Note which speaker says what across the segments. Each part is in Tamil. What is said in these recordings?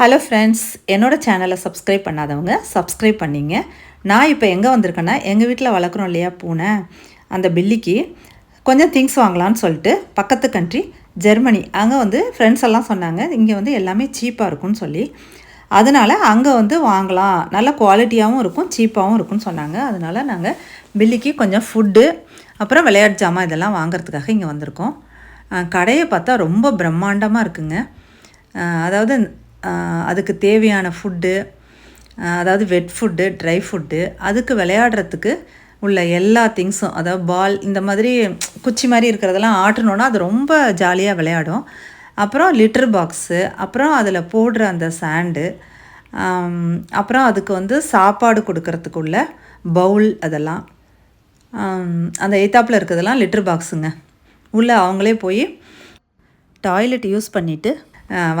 Speaker 1: ஹலோ ஃப்ரெண்ட்ஸ் என்னோடய சேனலை சப்ஸ்கிரைப் பண்ணாதவங்க சப்ஸ்கிரைப் பண்ணிங்க. நான் இப்போ எங்கே வந்திருக்கேன்னா எங்கள் வீட்டில் வளர்க்குறோம் இல்லையா பூனை அந்த பில்லிக்கு கொஞ்சம் திங்ஸ் வாங்கலாம்னு சொல்லிட்டு பக்கத்து கண்ட்ரி ஜெர்மனி அங்கே வந்து ஃப்ரெண்ட்ஸ் எல்லாம் சொன்னாங்க இங்கே வந்து எல்லாமே சீப்பாக இருக்கும்னு சொல்லி. அதனால் அங்கே வந்து வாங்கலாம். நல்ல குவாலிட்டியாகவும் இருக்கும் சீப்பாகவும் இருக்கும்னு சொன்னாங்க. அதனால் நாங்கள் பில்லிக்கு கொஞ்சம் ஃபுட்டு அப்புறம் விளையாட்டு ஜாமான் இதெல்லாம் வாங்குறதுக்காக இங்கே வந்திருக்கோம். கடையை பார்த்தா ரொம்ப பிரம்மாண்டமாக இருக்குங்க. அதாவது அதுக்கு தேவையான ஃபுட்டு அதாவது வெட் ஃபுட்டு ட்ரை ஃபுட்டு அதுக்கு விளையாடுறதுக்கு உள்ள எல்லா திங்ஸும் அதாவது பால் இந்த மாதிரி குச்சி மாதிரி இருக்கிறதெல்லாம் ஆட்டணுன்னா அது ரொம்ப ஜாலியாக விளையாடும். அப்புறம் லிட்டர் பாக்ஸு அப்புறம் அதில் போடுற அந்த சாண்டு அப்புறம் அதுக்கு வந்து சாப்பாடு கொடுக்கறதுக்குள்ள பவுல் அதெல்லாம். அந்த எய்த்தாப்பில் இருக்கிறதெல்லாம் லிட்டர் பாக்ஸுங்க உள்ளே அவங்களே போய் டாய்லெட் யூஸ் பண்ணிவிட்டு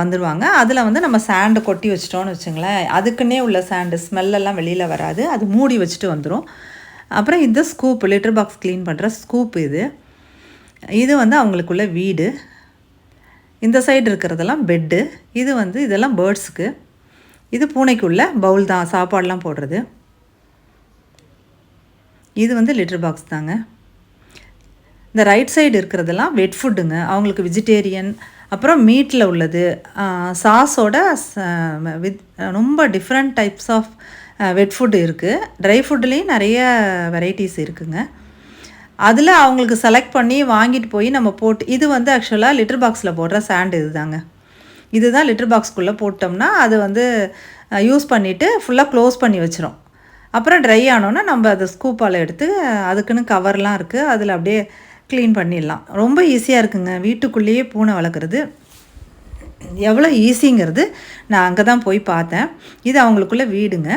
Speaker 1: வந்துடுவாங்க அதில் வந்து நம்ம சாண்டை கொட்டி வச்சிட்டோம்னு வச்சுங்களேன். அதுக்குன்னே உள்ள சாண்டு ஸ்மெல்லெல்லாம் வெளியில் வராது. அது மூடி வச்சுட்டு வந்துடும் அப்புறம் இந்த ஸ்கூப் லிட்டர் பாக்ஸ் க்ளீன் பண்ணுற ஸ்கூப் இது. இது வந்து அவங்களுக்குள்ள வீடு. இந்த சைடு இருக்கிறதெல்லாம் பெட்டு இது வந்து இதெல்லாம் பேர்ட்ஸுக்கு இது பூனைக்குள்ள பவுல் தான் சாப்பாடெலாம் போடுறது. இது வந்து லிட்டர் பாக்ஸ் தாங்க. இந்த ரைட் சைடு இருக்கிறதெல்லாம் வெட் ஃபுட்டுங்க அவங்களுக்கு வெஜிடேரியன் அப்புறம் மீட்டில் உள்ளது. சாஸோட வித் ரொம்ப different types of wet food இருக்குது ட்ரை ஃபுட்லேயும் நிறைய வெரைட்டிஸ் இருக்குங்க. அதில் அவங்களுக்கு செலக்ட் பண்ணி வாங்கிட்டு போய் நம்ம போட்டு இது வந்து ஆக்சுவலாக லிட்டர் பாக்ஸில் போடுற சாண்ட் இதுதாங்க. இதுதான் லிட்டர் பாக்ஸ்க்குள்ளே போட்டோம்னா அது வந்து யூஸ் பண்ணிவிட்டு ஃபுல்லாக க்ளோஸ் பண்ணி வச்சிரும். அப்புறம் ட்ரை ஆனோன்னா நம்ம அதை ஸ்கூப்பால் எடுத்து அதுக்குன்னு கவர்லாம் இருக்குது அதில் அப்படியே க்ளீன் பண்ணிடலாம். ரொம்ப ஈஸியாக இருக்குங்க. வீட்டுக்குள்ளேயே பூனை வளர்க்குறது எவ்வளோ ஈஸிங்கிறது நான் அங்கே தான் போய் பார்த்தேன். இது அவங்களுக்குள்ள வீடுங்க.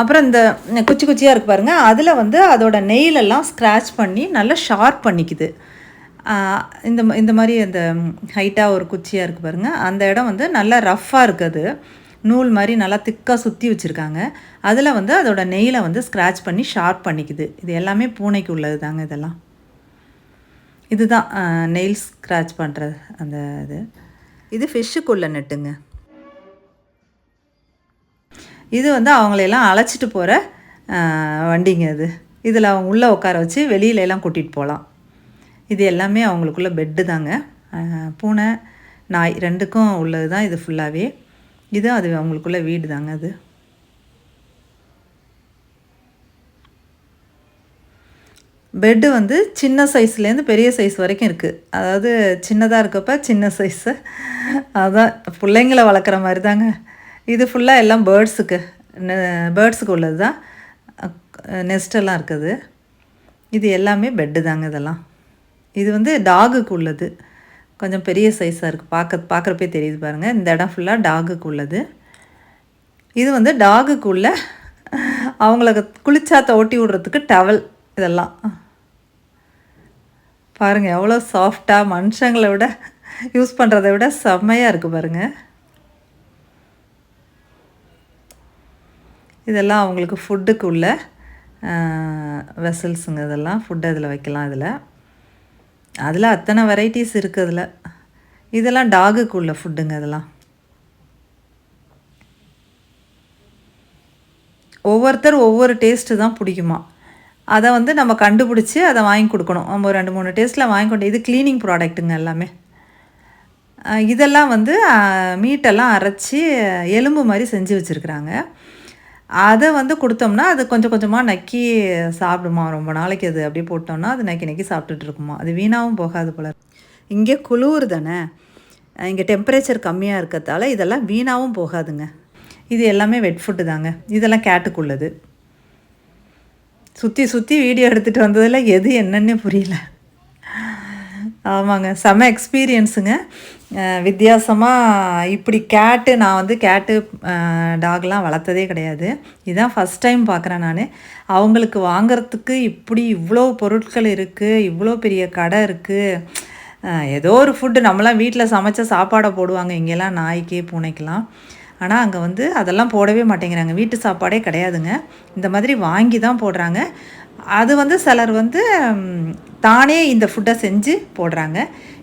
Speaker 1: அப்புறம் இந்த குச்சி குச்சியாக இருக்கு பாருங்க. அதில் வந்து அதோட நெயிலெல்லாம் ஸ்க்ராட்ச் பண்ணி நல்லா ஷார்ப் பண்ணிக்குது. இந்த இந்த மாதிரி அந்த ஹைட்டாக ஒரு குச்சியாக இருக்குது பாருங்கள் அந்த இடம் வந்து நல்லா ரஃப்பாக இருக்குது. நூல் மாதிரி நல்லா திக்காக சுற்றி வச்சுருக்காங்க. அதில் வந்து அதோட நெயிலை வந்து ஸ்க்ராட்ச் பண்ணி ஷார்ப் பண்ணிக்குது. இது எல்லாமே பூனைக்கு உள்ளது தாங்க இதெல்லாம். இதுதான் நெயில் ஸ்க்ராட்ச் பண்ணுறது அந்த இது. இது ஃபிஷ்ஷுக்குள்ள நெட்டுங்க. இது வந்து அவங்களையெல்லாம் அழைச்சிட்டு போகிற வண்டிங்க இது. இதில் அவங்க உள்ளே உட்கார வச்சு வெளியில எல்லாம் கூட்டிகிட்டு போகலாம் இது எல்லாமே அவங்களுக்குள்ள பெட்டு தாங்க. பூனை நாய் ரெண்டுக்கும் உள்ளது தான் இது ஃபுல்லாகவே இது அது அவங்களுக்குள்ள வீடு தாங்க அது. பெட்டு வந்து சின்ன சைஸ்லேருந்து பெரிய சைஸ் வரைக்கும் இருக்குது அதாவது சின்னதாக இருக்கப்ப சின்ன சைஸு அதுதான் பிள்ளைங்கள வளர்க்குற மாதிரி தாங்க. இது ஃபுல்லாக எல்லாம் பேர்ட்ஸுக்கு பேர்ட்ஸுக்கு உள்ளது தான். நெஸ்டெல்லாம் இருக்குது. இது எல்லாமே பெட்டு தாங்க இதெல்லாம். இது வந்து டாகுக்கு உள்ளது. கொஞ்சம் பெரிய சைஸாக இருக்குது பார்க்க பார்க்குறப்பே தெரியுது பாருங்கள் இந்த இடம் ஃபுல்லாக டாகுக்கு உள்ளது. இது வந்து டாகுக்கு உள்ள அவங்கள குளிச்சாத்த ஓட்டி விடுறதுக்கு டவல் இதெல்லாம். பாருங்கள் எவ்வளோ சாஃப்டாக மனுஷங்களை விட யூஸ் பண்ணுறத விட செம்மையாக இருக்குது பாருங்கள் இதெல்லாம் அவங்களுக்கு ஃபுட்டுக்கு உள்ள வெசல்ஸுங்க இதெல்லாம். ஃபுட்டு அதில் வைக்கலாம் இதில். அதில் அத்தனை வெரைட்டிஸ் இருக்குது அதில். இதெல்லாம் டாகுக்கு உள்ள ஃபுட்டுங்க இதெல்லாம். ஒவ்வொருத்தர் ஒவ்வொரு டேஸ்ட்டு தான் பிடிக்குமா. அதை வந்து நம்ம கண்டுபிடிச்சி அதை வாங்கி கொடுக்கணும். நம்ம ரெண்டு மூணு டேஸ்ட்டில் வாங்கி கொண்டு இது க்ளீனிங் ப்ராடக்ட்டுங்க எல்லாமே. இதெல்லாம் வந்து மீட்டெல்லாம் அரைச்சி எலும்பு மாதிரி செஞ்சு வச்சுருக்குறாங்க. அதை வந்து கொடுத்தோம்னா அது கொஞ்சம் கொஞ்சமாக நக்கி சாப்பிடுமா. ரொம்ப நாளைக்கு அது அப்படியே போட்டோம்னா அது நக்கி நக்கி சாப்பிட்டுட்டு இருக்குமா. அது வீணாகவும் போகாது போல. இங்கே குளிர் தானே. இங்கே டெம்பரேச்சர் கம்மியாக இருக்கிறதால இதெல்லாம் வீணாகவும் போகாதுங்க. இது எல்லாமே வெட் ஃபுட்டு தாங்க. இதெல்லாம் கேட்டுக்குள்ளது. சுற்றி சுற்றி வீடியோ எடுத்துகிட்டு வந்ததில் எது என்னன்னே புரியல. ஆமாங்க செம எக்ஸ்பீரியன்ஸுங்க வித்தியாசமாக இப்படி கேட்டு நான் வந்து கேட்டு டாக்லாம் வளர்த்ததே கிடையாது. இதுதான் ஃபஸ்ட் டைம் பார்க்குறேன் நான். அவங்களுக்கு வாங்குறதுக்கு இப்படி இவ்வளோ பொருட்கள் இருக்குது இவ்வளோ பெரிய கடை இருக்குது ஏதோ ஒரு ஃபுட்டு நம்மளாம் வீட்டில் சமைச்ச சாப்பாடை போடுவாங்க இங்கெல்லாம் நாய்க்கு பூனைக்கெலாம் ஆனால் அங்கே வந்து அதெல்லாம் போடவே மாட்டேங்கிறாங்க. வீட்டு சாப்பாடே கிடையாதுங்க. இந்த மாதிரி வாங்கி தான் போடுறாங்க. அது வந்து சிலர் வந்து தானே இந்த ஃபுட்டை செஞ்சு போடுறாங்க.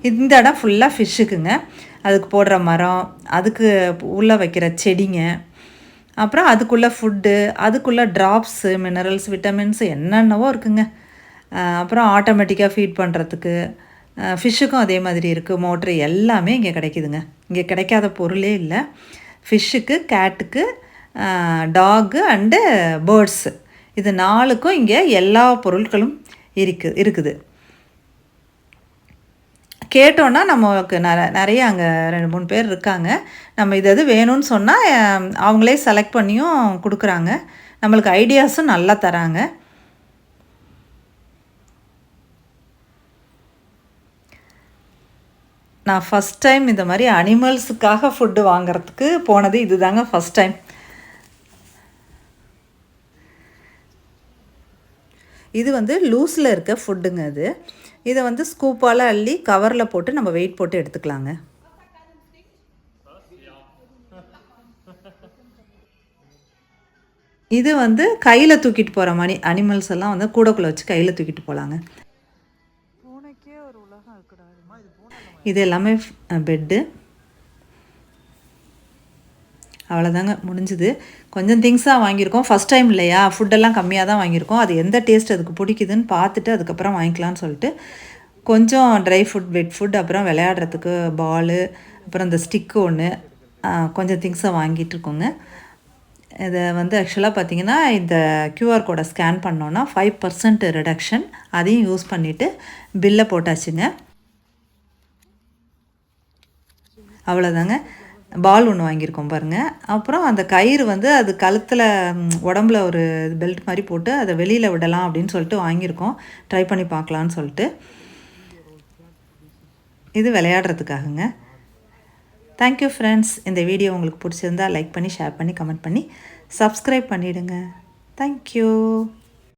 Speaker 1: இந்த இடம் ஃபுல்லாக ஃபிஷ்ஷுக்குங்க அதுக்கு போடுற மரம் அதுக்கு உள்ளே வைக்கிற செடிங்க. அப்புறம் அதுக்குள்ளே ஃபுட்டு அதுக்குள்ளே ட்ராப்ஸு மினரல்ஸ் விட்டமின்ஸ் என்னென்னவோ இருக்குங்க. அப்புறம் ஆட்டோமேட்டிக்காக ஃபீட் பண்ணுறதுக்கு ஃபிஷ்ஷுக்கும் அதே மாதிரி இருக்குது மோட்ரு எல்லாமே இங்கே கிடைக்குதுங்க. இங்கே கிடைக்காத பொருளே இல்லை. ஃபிஷ்ஷுக்கு கேட்டுக்கு டாகு அண்டு பேர்ட்ஸு இது நாலுக்கும் இங்கே எல்லா பொருட்களும் இருக்கு இருக்குது. கேட்டோன்னா நமக்கு நெற நிறைய அங்கே ரெண்டு மூணு பேர் இருக்காங்க. நம்ம இது எது வேணும்னு சொன்னால் அவங்களே செலக்ட் பண்ணியும் கொடுக்குறாங்க. நம்மளுக்கு ஐடியாஸும் நல்லா தராங்க. நான் ஃபஸ்ட் டைம் இந்த மாதிரி அனிமல்ஸுக்காக ஃபுட்டு வாங்குறதுக்கு போனது இதுதாங்க ஃபஸ்ட் டைம் இது வந்து லூஸில் இருக்க ஃபுட்டுங்க இது. இதை வந்து ஸ்கூப்பால் அள்ளி கவரில் போட்டு நம்ம வெயிட் போட்டு எடுத்துக்கலாங்க. இது வந்து கையில் தூக்கிட்டு போகிற மாதிரி அனிமல்ஸ் எல்லாம் வந்து கூடக்குள்ளே வச்சு கையில் தூக்கிட்டு போகலாங்க இது. எல்லாமே பெட்டு அவ்வளோதாங்க முடிஞ்சுது. கொஞ்சம் திங்ஸாக வாங்கியிருக்கோம். ஃபஸ்ட் டைம் இல்லையா? ஃபுட்டெல்லாம் கம்மியாக தான் வாங்கியிருக்கோம். அது எந்த டேஸ்ட் அதுக்கு பிடிக்குதுன்னு பார்த்துட்டு அதுக்கப்புறம் வாங்கிக்கலாம்னு சொல்லிட்டு கொஞ்சம் ட்ரை ஃபுட் வெட் ஃபுட் அப்புறம் விளையாடுறதுக்கு பாலு அப்புறம் இந்த ஸ்டிக்கு ஒன்று கொஞ்சம் திங்ஸை வாங்கிட்டுருக்கோங்க இதை வந்து ஆக்சுவலாக பார்த்தீங்கன்னா இந்த க்யூஆர் கோடை ஸ்கேன் பண்ணோன்னா ஃபைவ் பர்சன்ட் ரிடக்ஷன் அதையும் யூஸ் பண்ணிவிட்டு பில்லை போட்டாச்சுங்க. அவ்வளோதாங்க பால் ஒன்று வாங்கியிருக்கோம் பாருங்கள் அப்புறம் அந்த கயிறு வந்து அது கழுத்தில் உடம்புல ஒரு பெல்ட் மாதிரி போட்டு அதை வெளியில் விடலாம் அப்படின்னு சொல்லிட்டு வாங்கியிருக்கோம். ட்ரை பண்ணி பார்க்கலான்னு சொல்லிட்டு. இது விளையாடுறதுக்காகங்க. தேங்க்யூ ஃப்ரெண்ட்ஸ் இந்த வீடியோ உங்களுக்கு பிடிச்சிருந்தா லைக் பண்ணி ஷேர் பண்ணி கமெண்ட் பண்ணி சப்ஸ்கிரைப் பண்ணிவிடுங்க தேங்க்யூ